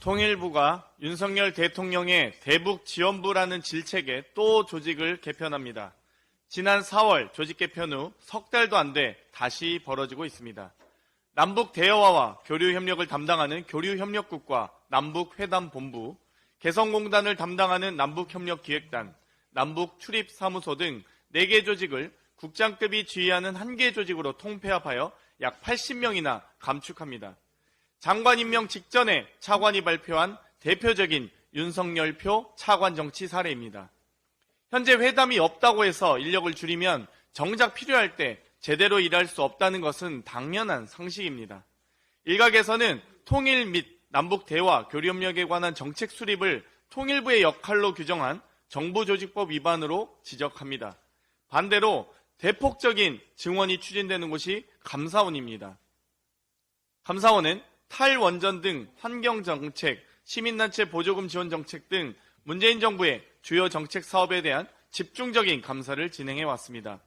통일부가 윤석열 대통령의 대북 지원부라는 질책에 또 조직을 개편합니다. 지난 4월 조직 개편 후 석 달도 안 돼 다시 벌어지고 있습니다. 남북 대화와 교류 협력을 담당하는 교류 협력국과 남북 회담 본부, 개성공단을 담당하는 남북 협력 기획단, 남북 출입 사무소 등 4개 조직을 국장급이 지휘하는 한개 조직으로 통폐합하여 약 80명이나 감축합니다. 장관 임명 직전에 차관이 발표한 대표적인 윤석열 표 차관 정치 사례입니다. 현재 회담이 없다고 해서 인력을 줄이면 정작 필요할 때 제대로 일할 수 없다는 것은 당연한 상식입니다. 일각에서는 통일 및 남북 대화 교류협력에 관한 정책 수립을 통일부의 역할로 규정한 정부조직법 위반으로 지적합니다. 반대로 대폭적인 증원이 추진되는 곳이 감사원입니다. 감사원은 탈원전 등 환경정책, 시민단체 보조금 지원 정책 등 문재인 정부의 주요 정책 사업에 대한 집중적인 감사를 진행해 왔습니다.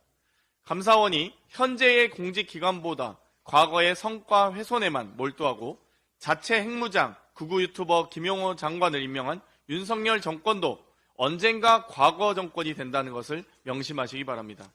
감사원이 현재의 공직기관보다 과거의 성과 훼손에만 몰두하고 자체 핵무장, 극우 유튜버 김용호 장관을 임명한 윤석열 정권도 언젠가 과거 정권이 된다는 것을 명심하시기 바랍니다.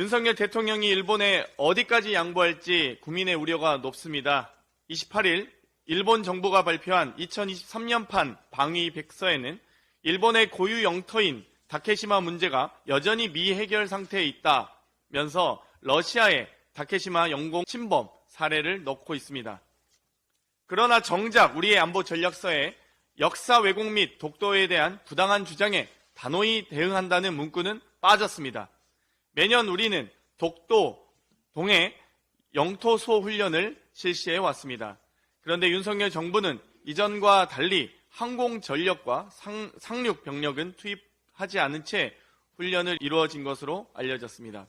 윤석열 대통령이 일본에 어디까지 양보할지 국민의 우려가 높습니다. 28일 일본 정부가 발표한 2023년판 방위 백서에는 일본의 고유 영토인 다케시마 문제가 여전히 미해결 상태에 있다면서 러시아의 다케시마 영공 침범 사례를 넣고 있습니다. 그러나 정작 우리의 안보 전략서에 역사 왜곡 및 독도에 대한 부당한 주장에 단호히 대응한다는 문구는 빠졌습니다. 매년 우리는 독도, 동해 영토 수호 훈련을 실시해 왔습니다. 그런데 윤석열 정부는 이전과 달리 항공 전력과 상, 상륙 병력은 투입하지 않은 채 훈련을 이루어진 것으로 알려졌습니다.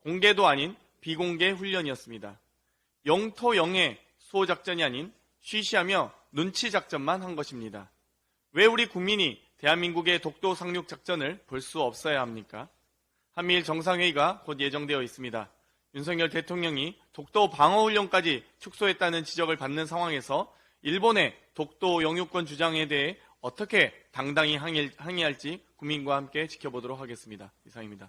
공개도 아닌 비공개 훈련이었습니다. 영토 영해 수호 작전이 아닌 쉬쉬하며 눈치 작전만 한 것입니다. 왜 우리 국민이 대한민국의 독도 상륙 작전을 볼 수 없어야 합니까? 한미일 정상회의가 곧 예정되어 있습니다. 윤석열 대통령이 독도 방어훈련까지 축소했다는 지적을 받는 상황에서 일본의 독도 영유권 주장에 대해 어떻게 당당히 항의- 항의할지 국민과 함께 지켜보도록 하겠습니다. 이상입니다.